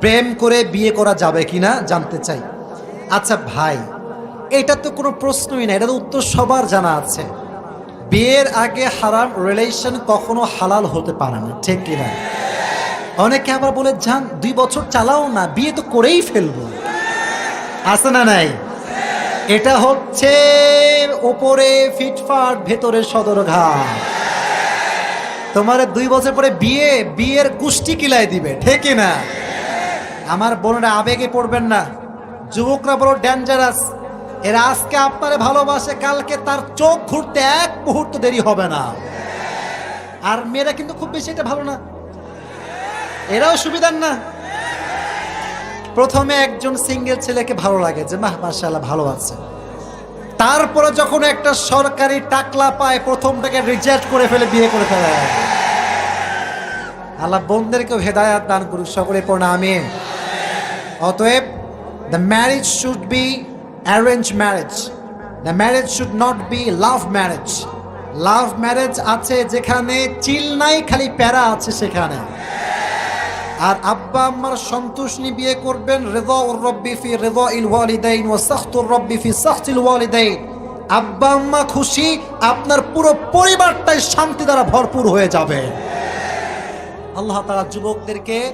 প্রেম করে বিয়ে করা যাবে কিনা জানতে চাই। আচ্ছা ভাই, এটা তো কোনো প্রশ্নই না, এটা তো উত্তর সবার জানা আছে। বিয়ের আগে হারাম রিলেশন কখনো হালাল হতে পারে না, ঠিক কিনা অনেকে আবার বলে যান দুই বছর চালাও না, বিয়ে তো করেই ফেলব। আছে না নাই? এটা হচ্ছে ওপরে ফিটফাট, ভেতরে সদর সদরঘাট। তোমার দুই বছর পরে বিয়ে, বিয়ের কুষ্টি কিলাই দিবে, ঠিক না? আমার বোনেরা আবেগে পড়বেন না। যুবকরা বড় ডেঞ্জারাস এরা আজকে আপনারে ভালোবাসে, কালকে তার চোখ ঘুরতে এক মুহূর্ত দেরি হবে না। আর মেয়েরা কিন্তু খুব বেশি এটা ভালো না। এরাও সুবিধার না। প্রথমে একজন সিঙ্গেল ছেলেকে ভালো লাগে যে, মাহ মাশাল্লাহ ভালো আছে। তারপরে যখন একটা সরকারি টাকলা পায়, প্রথমটাকে রিজেক্ট করে ফেলে, বিয়ে করে ফেলে। আল্লাহ বোনদেরকেও হেদায়াত দান করুক, সকলে পড়না, আমিন। অতএব the marriage should be arrange marriage the marriage should not be love marriage love marriage আছে যেখানে চিল নাই, খালি প্যারা আছে সেখানে। আর আব্বা আম্মার সন্তোষ নিয়ে বিয়ে করবেন রেদা উর রব্বি ফি রেদা ইল ওয়ালিদাইন ওয়া সাখতুর রব্বি ফি সাখতিল ওয়ালিদাইন। আব্বা আম্মা খুশি, আপনার পুরো পরিবারটাই শান্তি দ্বারা ভরপুর হয়ে যাবে। আল্লাহ তারা যুবকদেরকে